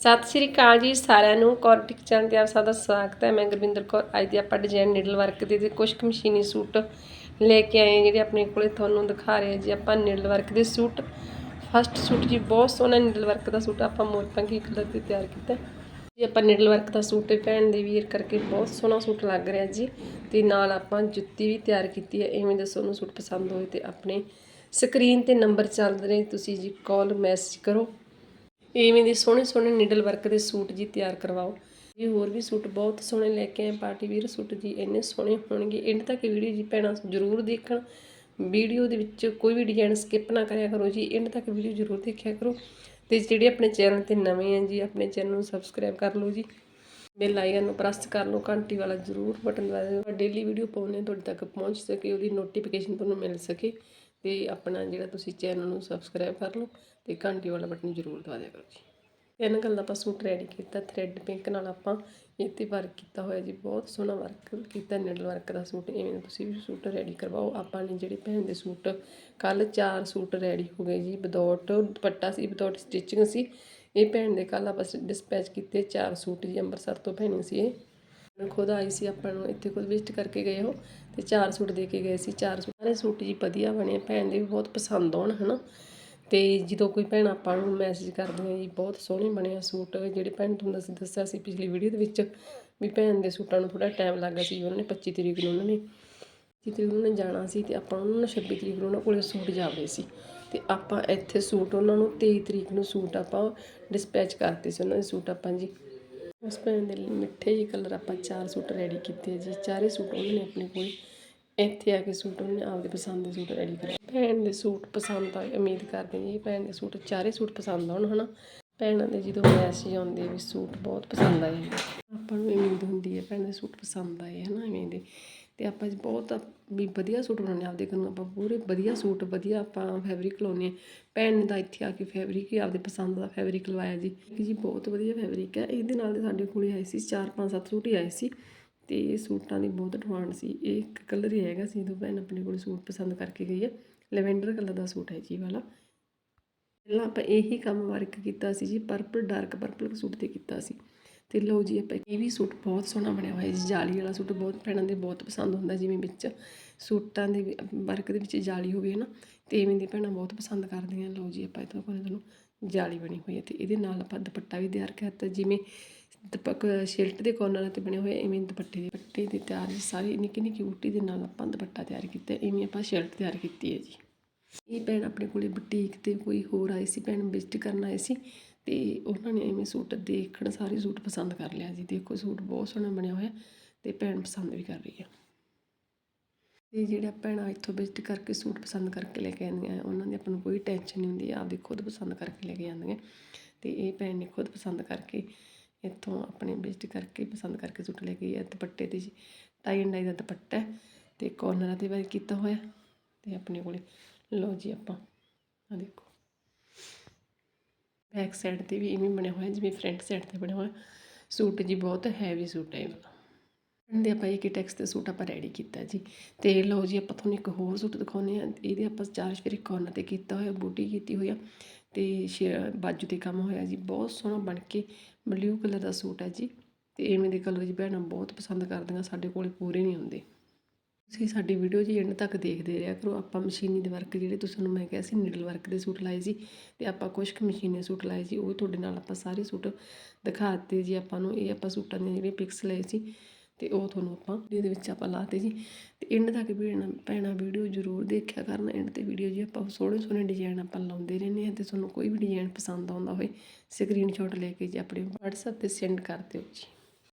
ਸਤਿ ਸ਼੍ਰੀ ਅਕਾਲ ਜੀ ਸਾਰਿਆਂ ਨੂੰ। ਕੌਰਟਿਕ ਚੈਨਲ ਤੇ ਆਪ ਸਭ ਦਾ ਸਵਾਗਤ ਹੈ। ਮੈਂ ਗੁਰਵਿੰਦਰ ਕੌਰ। ਅੱਜ ਦੀ ਆਪਾਂ ਡਿਜ਼ਾਈਨ ਨੀਡਲ ਵਰਕ ਦੇ ਤੇ ਕੁਝ ਕੁ ਮਸ਼ੀਨੀ ਸੂਟ ਲੈ ਕੇ ਆਏ ਹਾਂ, ਜਿਹੜੇ ਆਪਣੇ ਕੋਲੇ ਤੁਹਾਨੂੰ ਦਿਖਾ ਰਹੇ ਜੀ ਆਪਾਂ ਨੀਡਲ ਵਰਕ ਦੇ ਸੂਟ। ਫਸਟ ਸੂਟ ਜੀ, ਬਹੁਤ ਸੋਹਣਾ ਨੀਡਲ ਵਰਕ ਦਾ ਸੂਟ ਆਪਾਂ ਮੋਰਪੰਗੀ ਕਲਰ ਤੇ ਤਿਆਰ ਕੀਤਾ। ਜੀ ਆਪਾਂ ਨੀਡਲ ਵਰਕ ਦਾ ਸੂਟ ਭੈਣ ਦੇ ਵੀਰ ਕਰਕੇ ਬਹੁਤ ਸੋਹਣਾ ਸੂਟ ਲੱਗ ਰਿਹਾ ਜੀ। ਤੇ ਨਾਲ ਆਪਾਂ ਜੁੱਤੀ ਵੀ ਤਿਆਰ ਕੀਤੀ ਹੈ। ਐਵੇਂ ਦੱਸੋ ਨੂੰ ਸੂਟ ਪਸੰਦ ਹੋਏ ਤੇ ਆਪਣੇ ਸਕਰੀਨ ਤੇ ਨੰਬਰ ਚੱਲ ਰਹੇ। ਤੁਸੀਂ ਜੀ ਕਾਲ ਮੈਸੇਜ ਕਰੋ। ਇਵੇਂ ਦੇ ਸੋਹਣੇ ਸੋਹਣੇ ਨੀਡਲ ਵਰਕ ਦੇ ਸੂਟ ਜੀ ਤਿਆਰ ਕਰਵਾਓ। ਜੀ ਹੋਰ ਵੀ ਸੂਟ ਬਹੁਤ ਸੋਹਣੇ ਲੈ ਕੇ ਆਏ ਪਾਰਟੀ ਵੀਰ ਸੂਟ ਜੀ, ਇੰਨੇ ਸੋਹਣੇ ਹੋਣਗੇ। ਐਂਡ ਤੱਕ ਵੀਡੀਓ ਜੀ ਭੈਣਾਂ ਜ਼ਰੂਰ ਦੇਖਣ। ਵੀਡੀਓ ਦੇ ਵਿੱਚ ਕੋਈ ਵੀ ਡਿਜ਼ਾਈਨ ਸਕਿਪ ਨਾ ਕਰਿਆ ਕਰੋ ਜੀ। ਐਂਡ ਤੱਕ ਵੀਡੀਓ ਜ਼ਰੂਰ ਦੇਖਿਆ ਕਰੋ। ਤੇ ਜਿਹੜੇ ਆਪਣੇ ਚੈਨਲ ਤੇ ਨਵੇਂ ਆ ਜੀ, ਆਪਣੇ ਚੈਨਲ ਨੂੰ ਸਬਸਕ੍ਰਾਈਬ ਕਰ ਲਓ ਜੀ। ਬੈਲ ਆਈਕਨ ਨੂੰ ਪ੍ਰੈਸ ਕਰ ਲਓ, ਘੰਟੀ ਵਾਲਾ ਜ਼ਰੂਰ ਬਟਨ ਦਬਾ ਦਿਓ। ਡੇਲੀ ਵੀਡੀਓ ਪਾਉਣੇ ਤੁਹਾਡੇ ਤੱਕ ਪਹੁੰਚ ਸਕੇ, ਉਹਦੀ ਨੋਟੀਫਿਕੇਸ਼ਨ ਤੁਹਾਨੂੰ ਮਿਲ ਸਕੇ। ਤੇ ਆਪਣਾ ਜਿਹੜਾ ਤੁਸੀਂ ਚੈਨਲ ਨੂੰ ਸਬਸਕ੍ਰਾਈਬ ਕਰ ਲਓ ਤੇ ਘੰਟੀ ਵਾਲਾ ਬਟਨ ਜ਼ਰੂਰ ਦਬਾ ਦਿਆ ਕਰੋ ਜੀ। ਇਹਨਾਂ ਗੱਲ ਦਾ ਆਪਾਂ ਸੂਟ ਰੈਡੀ ਕੀਤਾ ਥ੍ਰੈਡ ਪਿੰਕ ਨਾਲ ਆਪਾਂ ਇੱਥੇ ਵਰਕ ਕੀਤਾ ਹੋਇਆ ਜੀ, ਬਹੁਤ ਸੋਹਣਾ ਵਰਕ ਕੀਤਾ ਨੀਡਲ ਵਰਕ ਦਾ ਸੂਟ ਇਵੇਂ ਤੁਸੀਂ ਵੀ ਸੂਟ ਰੈਡੀ ਕਰਵਾਓ। ਆਪਾਂ ਨੇ ਜਿਹੜੇ ਭੈਣ ਦੇ ਸੂਟ ਕੱਲ ਚਾਰ ਸੂਟ ਰੈਡੀ ਹੋ ਗਏ ਜੀ ਵਿਦਆਊਟ ਦੁਪੱਟਾ ਸੀ ਵਿਦਆਊਟ ਸਟਿਚਿੰਗ ਸੀ। ਇਹ ਭੈਣ ਦੇ ਕੱਲ ਆਪਾਂ ਡਿਸਪੈਚ ਕੀਤੇ, ਚਾਰ ਸੂਟ ਜੀ, ਅੰਮ੍ਰਿਤਸਰ ਤੋਂ ਭੈਣੀ ਸੀ ਇਹ। ਖੁਦ ਆਈ ਸੀ, ਆਪਾਂ ਨੂੰ ਇੱਥੇ ਖੁਦ ਵਿਜ਼ਿਟ ਕਰਕੇ ਗਏ ਹੋ ਤੇ ਚਾਰ ਸੂਟ ਦੇ ਕੇ ਗਏ ਸੀ, ਚਾਰ ਸੂਟ। ਸਾਰੇ ਸੂਟ ਜੀ ਵਧੀਆ ਬਣੇ, ਭੈਣ ਦੇ ਵੀ ਬਹੁਤ ਪਸੰਦ ਆਉਣ, ਹਨਾ। ਤੇ ਜਦੋਂ ਕੋਈ ਭੈਣ ਆਪਾਂ ਨੂੰ ਮੈਸੇਜ ਕਰਦੀਆਂ ਜੀ, ਬਹੁਤ ਸੋਹਣੇ ਬਣੇ ਆ ਸੂਟ। ਜਿਹੜੇ ਭੈਣ ਤੁਹਾਨੂੰ ਅਸੀਂ ਦੱਸਿਆ ਸੀ ਪਿਛਲੀ ਵੀਡੀਓ ਦੇ ਵਿੱਚ ਵੀ ਭੈਣ ਦੇ ਸੂਟਾਂ ਨੂੰ ਥੋੜਾ ਟਾਈਮ ਲੱਗਾ ਸੀ, ਉਹਨਾਂ ਨੇ 25 ਤਰੀਕ ਨੂੰ ਉਹਨਾਂ ਨੇ 25 ਤਰੀਕ ਨੂੰ ਉਹਨਾਂ ਨੇ ਜਾਣਾ ਸੀ ਤੇ ਆਪਾਂ ਉਹਨਾਂ ਨੂੰ 26 ਤਰੀਕ ਨੂੰ ਉਹਨਾਂ ਕੋਲੇ ਸੂਟ ਜਾਵੇ ਸੀ। ਤੇ ਆਪਾਂ ਇੱਥੇ ਸੂਟ ਉਹਨਾਂ ਨੂੰ 23 ਤਰੀਕ ਨੂੰ ਸੂਟ ਆਪਾਂ ਡਿਸਪੈਚ ਕਰਤੇ ਸੀ, ਉਹਨਾਂ ਦੇ ਸੂਟ ਆਪਾਂ ਜੀ। ਉਸ ਭੈਣ ਦੇ ਲਈ ਮਿੱਠੇ ਜਿਹੇ ਕਲਰ ਆਪਾਂ ਚਾਰ ਸੂਟ ਰੈਡੀ ਕੀਤੇ ਜੀ। ਚਾਰੇ ਸੂਟ ਉਹਨਾਂ ਨੇ ਆਪਣੇ ਕੋਲ। ਇੱਥੇ ਆ ਕੇ ਸੂਟ ਉਹਨੇ ਆਪਦੇ ਪਸੰਦ ਦੇ ਸੂਟ ਰੈਡੀ ਕਰੇ ਭੈਣ ਦੇ ਸੂਟ ਪਸੰਦ ਆਏ ਉਮੀਦ ਕਰਦੇ ਜੀ ਭੈਣ ਦੇ ਸੂਟ ਚਾਰੇ ਸੂਟ ਪਸੰਦ ਆਉਣ, ਹਨਾ? ਭੈਣਾਂ ਦੇ ਜਦੋਂ ਮੈਸੇਜ ਆਉਂਦੇ ਵੀ ਸੂਟ ਬਹੁਤ ਪਸੰਦ ਆਏ ਆਪਾਂ ਨੂੰ ਉਮੀਦ ਹੁੰਦੀ ਹੈ ਭੈਣ ਦੇ ਸੂਟ ਪਸੰਦ ਆਏ ਹਨਾ? ਐਵੇਂ ਦੇ। ਤੇ ਆਪਾਂ ਜੀ ਬਹੁਤ ਵੀ ਵਧੀਆ ਸੂਟ ਬਣਾਉਣੇ ਆਪਦੇ ਘਰ ਨੂੰ ਆਪਾਂ ਪੂਰੇ ਵਧੀਆ ਸੂਟ, ਵਧੀਆ ਆਪਾਂ ਫੈਬਰਿਕ ਲਾਉਨੇ ਆ ਭੈਣ ਨੇ ਤਾਂ ਇੱਥੇ ਆ ਕੇ ਫੈਬਰਿਕ ਹੀ ਆਪਦੇ ਪਸੰਦ ਦਾ ਫੈਬਰਿਕ ਲਵਾਇਆ ਜੀ। ਜੀ ਬਹੁਤ ਵਧੀਆ ਫੈਬਰਿਕ ਹੈ। ਇਹਦੇ ਨਾਲ ਦੇ ਸਾਡੇ ਕੋਲੇ ਆਏ ਸੀ 4 5 7 ਸੂਟ ਹੀ ਆਏ ਸੀ। ਤੇ ਇਹ ਸੂਟਾਂ ਦੀ ਬਹੁਤ ਡਿਮਾਂਡ ਸੀ। ਇਹ ਇੱਕ ਕਲਰ ਹੀ ਹੈਗਾ ਸੀ, ਜਦੋਂ ਭੈਣ ਆਪਣੇ ਕੋਲ ਸੂਟ ਪਸੰਦ ਕਰਕੇ ਗਈ ਹੈ। ਲੈਵੈਂਡਰ ਕਲਰ ਦਾ ਸੂਟ ਹੈ ਜੀ ਵਾਲਾ। ਪਹਿਲਾਂ ਆਪਾਂ ਇਹੀ ਕੰਮ ਵਰਕ ਕੀਤਾ ਸੀ ਜੀ ਪਰਪਲ ਡਾਰਕ ਪਰਪਲ ਸੂਟ ਤੇ ਕੀਤਾ ਸੀ। ਤੇ ਲਓ ਜੀ ਆਪਾਂ ਇਹ ਵੀ ਸੂਟ ਬਹੁਤ ਸੋਹਣਾ ਬਣਿਆ ਹੋਇਆ ਜੀ, ਜਾਲੀ ਵਾਲਾ ਸੂਟ ਬਹੁਤ ਭੈਣਾਂ ਦੇ ਬਹੁਤ ਪਸੰਦ ਹੁੰਦਾ ਜਿਵੇਂ ਵਿੱਚ ਸੂਟਾਂ ਦੇ ਵਰਕ ਦੇ ਵਿੱਚ ਜਾਲੀ ਹੋਵੇ ਨਾ ਤੇ ਇਵੇਂ ਦੀ ਭੈਣਾਂ ਬਹੁਤ ਪਸੰਦ ਕਰਦੀਆਂ, ਲਓ ਜੀ ਆਪਾਂ ਇਤੋਂ ਕੋਲ ਤੁਹਾਨੂੰ ਜਾਲੀ ਬਣੀ ਹੋਈ ਹੈ ਤੇ ਇਹਦੇ ਨਾਲ ਆਪਾਂ ਦੁਪੱਟਾ ਵੀ ਤਿਆਰ ਕਰਤਾ ਜਿਵੇਂ ਦੁਪੱਕ ਸ਼ਿਲਟ ਦੇ ਕੋਰਨਰ ਤੇ ਬਣੇ ਹੋਏ ਇਵੇਂ ਦੁਪੱਟੇ ਦੇ ਪੱਟੇ ਦੀ ਤਿਆਰ, ਸਾਰੀ ਨਿੱਕੀ ਨਿੱਕੀ ਬੂਟੀ ਦੇ ਨਾਲ ਆਪਾਂ ਦੁਪੱਟਾ ਤਿਆਰ ਕੀਤਾ ਇਵੇਂ ਆਪਾਂ ਸ਼ਿਲਟ ਤਿਆਰ ਕੀਤੀ ਹੈ ਜੀ। ਇਹ ਭੈਣ ਆਪਣੇ ਕੋਲੇ ਬੁਟੀਕ ਤੇ ਕੋਈ ਹੋਰ ਆਈ ਸੀ, ਭੈਣ ਵਿਜ਼ਿਟ ਕਰਨ ਆਏ ਸੀ ਤੇ ਉਹਨਾਂ ਨੇ ਐਵੇਂ ਸੂਟ ਦੇਖਣ ਸਾਰੇ ਸੂਟ ਪਸੰਦ ਕਰ ਲਿਆ ਜੀ। ਦੇਖੋ ਸੂਟ ਬਹੁਤ ਸੋਹਣਾ ਬਣਿਆ ਹੋਇਆ ਤੇ ਭੈਣ ਪਸੰਦ ਵੀ ਕਰ ਰਹੀ ਹੈ ਤੇ ਜਿਹੜਾ ਭੈਣਾਂ ਇੱਥੋਂ ਵਿਜ਼ਿਟ ਕਰਕੇ ਸੂਟ ਪਸੰਦ ਕਰਕੇ ਲੈ ਕੇ ਆਉਂਦੀਆਂ, ਉਹਨਾਂ ਦੀ ਆਪਾਂ ਨੂੰ ਕੋਈ ਟੈਨਸ਼ਨ ਨਹੀਂ ਹੁੰਦੀ ਆਪਦੀ ਖੁਦ ਪਸੰਦ ਕਰਕੇ ਲੈ ਕੇ ਆਉਂਦੀਆਂ। ਤੇ ਇਹ ਭੈਣ ਨੇ ਖੁਦ ਪਸੰਦ ਕਰਕੇ ਇੱਥੋਂ ਆਪਣੇ ਵਿਜ਼ਿਟ ਕਰਕੇ ਪਸੰਦ ਕਰਕੇ ਸੂਟ ਲੈ ਕੇ ਗਈ ਹੈ ਦੁਪੱਟੇ ਤੇ ਜੀ ਟਾਈ ਐਂਡ ਡਾਈ ਦਾ ਦੁਪੱਟਾ ਹੈ ਤੇ ਕੋਰਨਰਾਂ ਤੇ ਵਰਕ ਕੀਤਾ ਹੋਇਆ ਤੇ ਆਪਣੇ ਕੋਲੇ ਲਓ ਜੀ ਆਪਾਂ ਆ ਦੇਖੋ। ਬੈਕ ਸਾਈਡ ਤੇ ਵੀ ਇਵੇਂ ਬਣਿਆ ਹੋਇਆ, ਜਿਵੇਂ ਫਰੰਟ ਸਾਈਡ ਤੇ ਬਣਿਆ ਹੋਇਆ। ਸੂਟ ਜੀ ਬਹੁਤ ਹੈਵੀ ਸੂਟ ਹੈ ਇਹ ਵਾਲਾ। ਇਹਦੇ ਆਪਾਂ ਇੱਕ ਟੈਕਸ ਤੇ ਸੂਟ ਆਪਾਂ ਰੈਡੀ ਕੀਤਾ ਜੀ। ਤੇ ਲਓ ਜੀ ਆਪਾਂ ਤੁਹਾਨੂੰ ਇੱਕ ਹੋਰ ਸੂਟ ਦਿਖਾਉਂਦੇ ਆ ਇਹਦੇ ਆਪਾਂ ਚਾਰ ਸ਼ੇਰ ਕੋਰਨਰ ਤੇ ਕੀਤਾ ਹੋਇਆ ਬੂਟੀ ਕੀਤੀ ਹੋਈ ਆ। ਤੇ ਬਾਜੂ ਤੇ ਕੰਮ ਹੋਇਆ ਜੀ। ਬਹੁਤ ਸੋਹਣਾ ਬਣ ਕੇ ਬਲੂ ਕਲਰ ਦਾ ਸੂਟ ਹੈ ਜੀ। ਤੇ ਇਵੇਂ ਦੇ ਕਲਰ ਜੀ ਭੈਣਾਂ ਬਹੁਤ ਪਸੰਦ ਕਰਦੀਆਂ, ਸਾਡੇ ਕੋਲੇ ਪੂਰੇ ਨਹੀਂ ਹੁੰਦੇ। ਤੁਸੀਂ ਸਾਡੀ ਵੀਡੀਓ ਜੀ ਐਂਡ ਤੱਕ ਦੇਖਦੇ ਰਿਹਾ ਕਰੋ। ਆਪਾਂ ਮਸ਼ੀਨੀ ਦੇ ਵਰਕ ਜਿਹੜੇ ਤੁਹਾਨੂੰ ਮੈਂ ਕਿਹਾ ਸੀ ਨੀਡਲ ਵਰਕ ਦੇ ਸੂਟ ਲਾਏ ਸੀ ਤੇ ਆਪਾਂ ਕੁਝ ਕੁ ਮਸ਼ੀਨੀ ਸੂਟ ਲਾਏ ਸੀ, ਉਹ ਤੁਹਾਡੇ ਨਾਲ ਆਪਾਂ ਸਾਰੇ ਸੂਟ ਦਿਖਾ ਦਿੱਤੇ ਜੀ ਆਪਾਂ ਨੂੰ। ਇਹ ਆਪਾਂ ਸੂਟਾਂ ਦੇ ਜਿਹੜੇ ਪਿਕਸ ਲਏ ਸੀ ਤੇ ਉਹ ਤੁਹਾਨੂੰ ਆਪਾਂ ਇਹਦੇ ਵਿੱਚ ਆਪਾਂ ਲਾਤੇ ਜੀ। ਤੇ ਐਂਡ ਤੱਕ ਭੈਣਾਂ ਭੈਣਾਂ ਵੀਡੀਓ ਜ਼ਰੂਰ ਦੇਖਿਆ ਕਰਨ। ਐਂਡ ਤੇ ਵੀਡੀਓ ਜੀ ਆਪਾਂ ਸੋਹਣੇ ਸੋਹਣੇ ਡਿਜ਼ਾਈਨ ਆਪਾਂ ਲਾਉਂਦੇ ਰਹਿੰਦੇ ਹਾਂ ਤੇ ਤੁਹਾਨੂੰ ਕੋਈ ਵੀ ਡਿਜ਼ਾਈਨ ਪਸੰਦ ਆਉਂਦਾ ਹੋਏ ਸਕਰੀਨਸ਼ਾਟ ਲੈ ਕੇ ਜੀ ਆਪਣੇ WhatsApp ਤੇ ਸੈਂਡ ਕਰ ਦਿਓ ਜੀ।